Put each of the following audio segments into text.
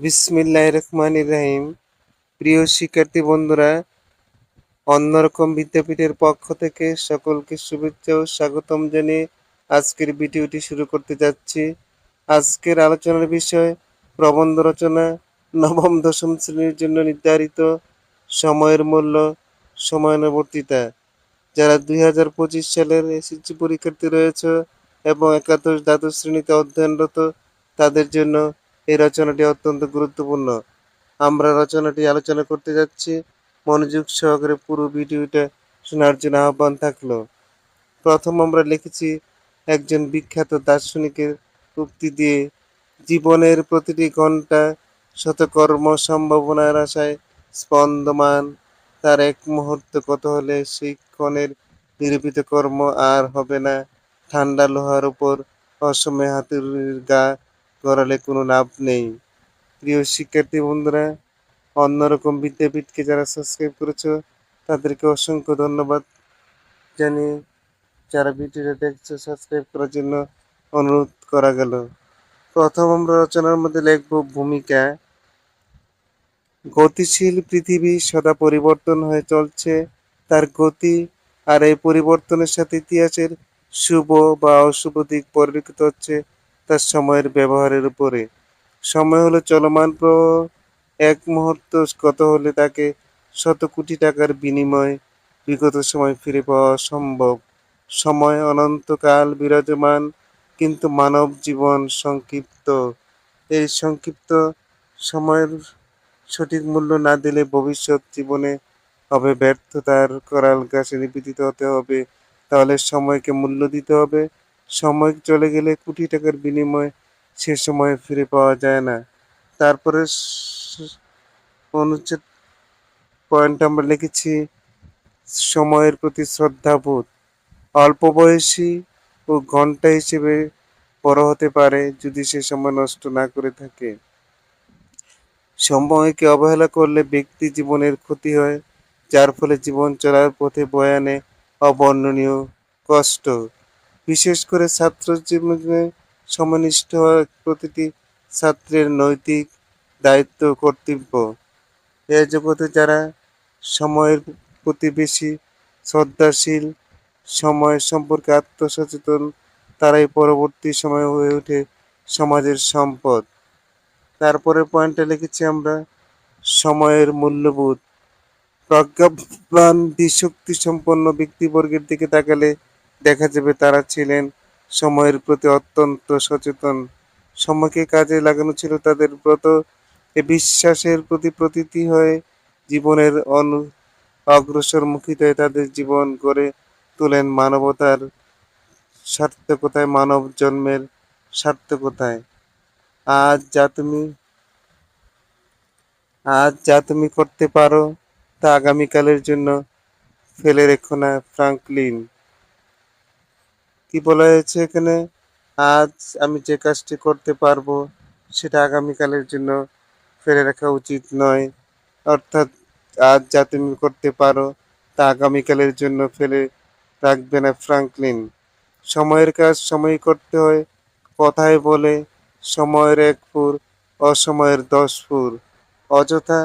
বিসমিল্লাহ রহমান রাহিম। প্রিয় শিক্ষার্থী বন্ধুরা, অন্যরকম বিদ্যাপীঠের পক্ষ থেকে সকলকে শুভেচ্ছা ও স্বাগতম জানিয়ে আজকের ভিডিওটি শুরু করতে যাচ্ছি। আজকের আলোচনার বিষয় প্রবন্ধ রচনা, নবম, দশম শ্রেণির জন্য নির্ধারিত সময়ের মূল্য, সময়ানুবর্তিতা। যারা দুই হাজার পঁচিশ সালের এসএসসি পরীক্ষার্থী রয়েছে এবং একাদশ, দ্বাদশ শ্রেণীতে অধ্যয়নরত, তাদের জন্য এই রচনাটি অত্যন্ত গুরুত্বপূর্ণ। আমরা রচনাটি আলোচনা করতে যাচ্ছি। মনোযোগ সহকারে পুরো ভিডিওটা শোনার জন্য আহ্বান থাকল। প্রথম আমরা লিখেছি, একজন বিখ্যাত দার্শনিকের উক্তি দিয়ে, জীবনের প্রতিটি ঘণ্টা শত কর্ম সম্ভাবনার আশায় স্পন্দমান। তার এক মুহূর্ত কত হলে সেই ক্ষণের নিরূপিত কর্ম আর হবে না। ঠান্ডা লোহার উপর অসময়ে হাতুড়ির গা গড়ালে কোনো লাভ নেই। প্রিয় শিক্ষার্থী বন্ধুরা, অন্যরকম বিদ্যাপীঠকে যারা সাবস্ক্রাইব করেছ, তাদেরকে অসংখ্য ধন্যবাদ জানিয়ে যারা ভিডিওটা দেখছ সাবস্ক্রাইব করার জন্য অনুরোধ করা গেল। প্রথম আমরা রচনার মধ্যে লিখব ভূমিকা। গতিশীল পৃথিবী সদা পরিবর্তন হয়ে চলছে। তার গতি আর এই পরিবর্তনের সাথে ইতিহাসের শুভ বা অশুভ দিক পরিলক্ষিত হচ্ছে। তার সময়ের ব্যবহারের উপরে। সময় হলো চলমান প্রবাহ। এক মুহূর্ত কত হলে তাকে শত কোটি টাকার বিনিময়ে বিগত সময় ফিরে পাওয়া সম্ভব? সময় অনন্তকাল বিরাজমান, কিন্তু মানব জীবন সংক্ষিপ্ত। এই সংক্ষিপ্ত সময়ের সঠিক মূল্য না দিলে ভবিষ্যৎ জীবনে হবে ব্যর্থতার করাল গাছে নিবেদিত হতে হবে। তাহলে সময়কে মূল্য দিতে হবে। সময় চলে গেলে কোটি টাকার বিনিময়ে সে সময় ফিরে পাওয়া যায় না। তারপরে অনুচ্ছেদ পয়েন্ট আমরা লিখেছি, সময়ের প্রতি শ্রদ্ধাবোধ। অল্প বয়সী ও ঘণ্টা হিসেবে বড় হতে পারে যদি সে সময় নষ্ট না করে থাকে। সময়কে অবহেলা করলে ব্যক্তি জীবনের ক্ষতি হয়, যার ফলে জীবন চলার পথে বয়ানে অবর্ণনীয় কষ্ট। বিশেষ করে ছাত্র জীবনে সমনিষ্ঠ হওয়া প্রতিটি ছাত্রের নৈতিক দায়িত্ব কর্তব্য। এ জগতে যারা সময়ের প্রতি বেশি শ্রদ্ধাশীল, সময় সম্পর্কে আত্মসচেতন, তারাই পরবর্তী সময়ে হয়ে ওঠে সমাজের সম্পদ। তারপরে পয়েন্টে লিখেছি আমরা সময়ের মূল্যবোধ। প্রজ্ঞাবান শক্তি সম্পন্ন ব্যক্তিবর্গের দিকে তাকালে দেখা যাবে তারা ছিলেন সময়ের প্রতি অত্যন্ত সচেতন। সময়কে কাজে লাগানো ছিল তাদের ব্রত। এ বিশ্বাসের প্রতি প্রতীতি হয়ে জীবনের অনু অগ্রসর অগ্রসরমুখিতায় তাদের জীবন গড়ে তোলেন মানবতার সার্থকতায়, মানব জন্মের সার্থকতায়। আজ যা তুমি আজ যা তুমি করতে পারো তা আগামীকালের জন্য ফেলে রেখো না, ফ্রাঙ্কলিন। কি বলা হয়েছে এখানে? আজ আমি যে কাজটি করতে পারব, সেটা আগামীকালের জন্য ফেলে রাখা উচিত নয়। অর্থাৎ আজ যা তুমি করতে পারো, তা আগামীকালের জন্য ফেলে রাখবে না ফ্রাঙ্কলিন। সময়ের কাজ সময় করতে হয়, কথায় বলে সময়ের এক ফুর, অসময়ের দশ ফুর। অযথা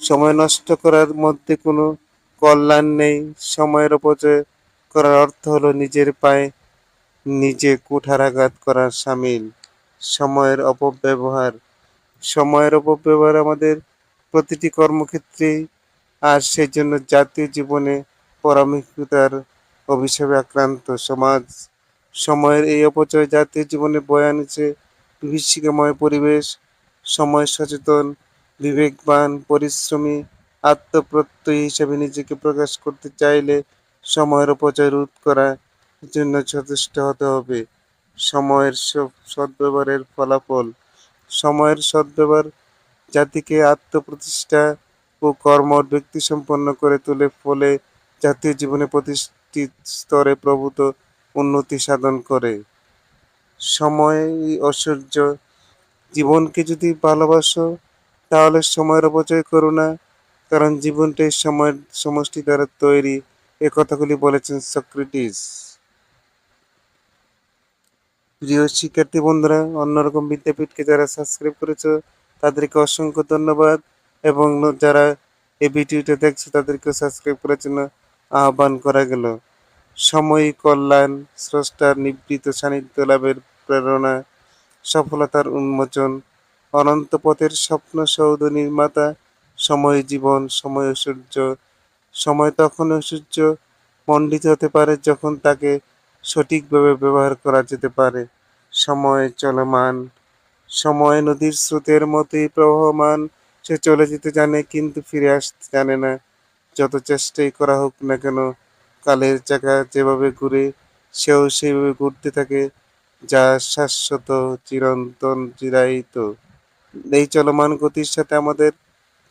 সময় নষ্ট করার মধ্যে কোনো কল্যাণ নেই, সময়ের অপচয় করার অর্থ হলো নিজের পায়ে নিজে কুঠারাঘাত করার সামিল। সময়ের অপব্যবহার। সময়ের অপব্যবহার আমাদের প্রতিটি কর্মক্ষেত্রেই আর সেই জন্য জাতীয় জীবনে পরামর্শিতার অভিশাপে আক্রান্ত সমাজ। সময়ের এই অপচয় জাতীয় জীবনে বয়ে আনেছে বিভীষিকাময় পরিবেশ, সময় সচেতন, বিবেকবান, পরিশ্রমী, আত্মপ্রত্যয়ী হিসেবে নিজেকে প্রকাশ করতে চাইলে সময়ের অপচয় রোধ করার জন্য যথেষ্ট হতে হবে। সময়ের সদ্ব্যবহারের ফলাফল। সময়ের সদ্ব্যবহার জাতিকে আত্মপ্রতিষ্ঠা ও কর্মর ব্যক্তি সম্পন্ন করে তোলে ফলে জাতীয় জীবনে প্রতিষ্ঠিত স্তরে প্রভূত উন্নতি সাধন করে। সময় ঐশ্বর্য জীবনকে যদি ভালোবাসো, তাহলে সময়ের অপচয় করো না, কারণ জীবনটাই সময়ের সমষ্টি দ্বারা তৈরি এ কথাগুলি বলেছেন সক্রেটিস। প্রিয় শিক্ষার্থী বন্ধুরা, অন্যরকম বিদ্যাপীঠকে যারা সাবস্ক্রাইব করেছ, তাদেরকে অসংখ্য ধন্যবাদ এবং যারা এই ভিডিওটা দেখছ তাদেরকে সাবস্ক্রাইব করার জন্য আহ্বান করা গেল। সময়, কল্যাণ স্রষ্টার নিবৃত সান্নিধ্য লাভের প্রেরণা, সফলতার উন্মোচন, অনন্ত পথের স্বপ্ন সৌধ নির্মাতা, সময়, জীবন, সময় ঐশ্বর্য সময় তখন ঐশ্বর্য মণ্ডিত হতে পারে যখন তাকে সঠিকভাবে ব্যবহার করা যেতে পারে। সময় চলমান। সময় নদীর স্রোতের মতোই প্রবাহমান। সে চলে যেতে জানে কিন্তু ফিরে আসতে জানে না। যত চেষ্টাই করা হোক না কেন, কালের চাকা যেভাবে ঘুরে, সেও সেইভাবে ঘুরতে থাকে, যা শাশ্বত চিরন্তন চিরায়িত। এই চলমান গতির সাথে আমাদের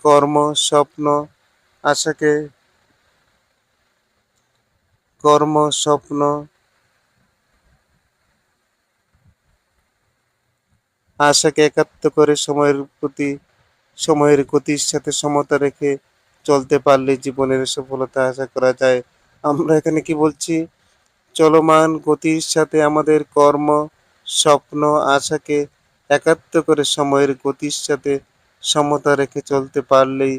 কর্ম, স্বপ্ন, আশাকে কর্ম, স্বপ্ন, আশাকে একাত্ম করে সময়ের প্রতি, সময়ের গতির সাথে সমতা রেখে চলতে পারলে জীবনের সফলতা আশা করা যায়। আমরা এখানে কি বলছি? চলমান গতির সাথে আমাদের কর্ম, স্বপ্ন, আশাকে একাত্ম করে সময়ের গতির সাথে সমতা রেখে চলতে পারলেই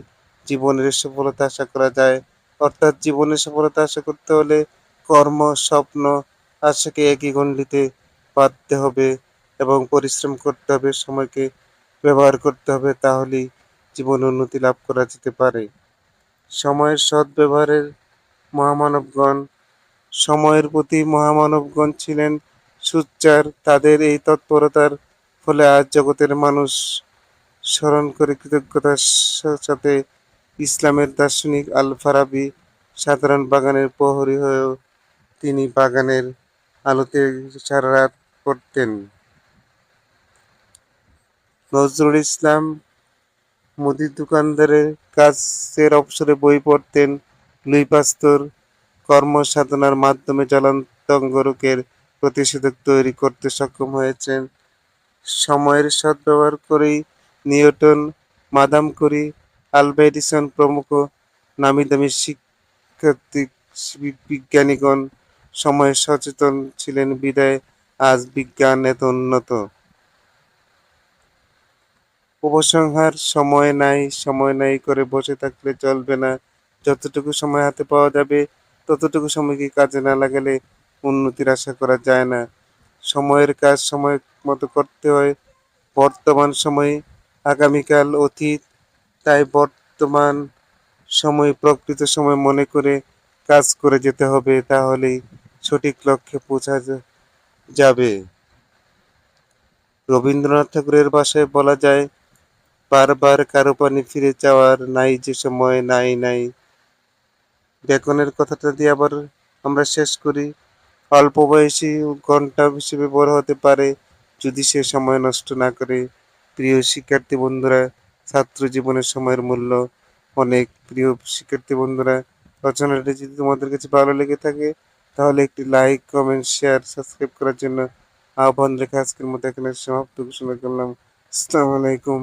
জীবনের সফলতা আশা করা যায়। অর্থাৎ জীবনে সফলতা আশা করতে হলে কর্ম, স্বপ্ন আশাকে একই গণ্ডিতে বাঁধতে হবে এবং পরিশ্রম করতে হবে, সময়কে ব্যবহার করতে হবে, তাহলেই জীবন উন্নতি লাভ করা যেতে পারে। সময়ের সৎ ব্যবহারের মহামানবগণ, সময়ের প্রতি মহামানবগণ ছিলেন সুচ্চার তাদের এই তৎপরতার ফলে আজ জগতের মানুষ স্মরণ করে কৃতজ্ঞতার সাথে ইসলামের দার্শনিক আল ফারাবি সাধারণ বাগানের প্রহরী হয়েও তিনি বাগানের আলোতে সারা করতেন নজরুল ইসলাম মুদির দোকানদারের কাজের অবসরে বই পড়তেন, লুই পাস্তর কর্মসাধনার মাধ্যমে জ্বলন্ত অঙ্গরোগের প্রতিষেধক তৈরি করতে সক্ষম হয়েছেন। সময়ের সদ্ব্যবহার করেই Newton madame Curie Alva Edison প্রমুখ নামি দামি শিক্ষার্থী, বিজ্ঞানীগণ সময়ে সচেতন ছিলেন। বিদায়, আজ বিজ্ঞান এত উন্নত। উপসংহার সময় নাই সময় নাই করে বসে থাকলে চলবে না। যতটুকু সময় হাতে পাওয়া যাবে, ততটুকু সময়কে কাজে না লাগালে উন্নতির আশা করা যায় না। সময়ের কাজ সময় মতো করতে হয়। বর্তমান সময়ে আগামীকাল অতীত তাই বর্তমান সময়, প্রকৃত সময় মনে করে কাজ করে যেতে হবে, তাহলেই সঠিক লক্ষ্যে পৌঁছা যাবে। রবীন্দ্রনাথ ঠাকুরের ভাষায় বলা যায়, বারবার কারও পানি ফিরে চাওয়ার নাই যে সময়, নাই নাই। বেকনের কথাটা দিয়ে আবার আমরা শেষ করি। অল্প বয়সী ঘণ্টা হিসেবে বড় হতে পারে যদি সে সময় নষ্ট না করে। প্রিয় শিক্ষার্থী বন্ধুরা ছাত্র জীবনের সময়ের মূল্য, অনেক প্রিয় শিক্ষার্থী বন্ধুরা, রচনাটি যদি তোমাদের কাছে ভালো লেগে থাকে, তাহলে একটি লাইক কমেন্ট শেয়ার সাবস্ক্রাইব করার জন্য আহ্বান রেখে আজকের মতো এখানে সমাপ্ত ঘোষণা করলাম। আসসালামু আলাইকুম।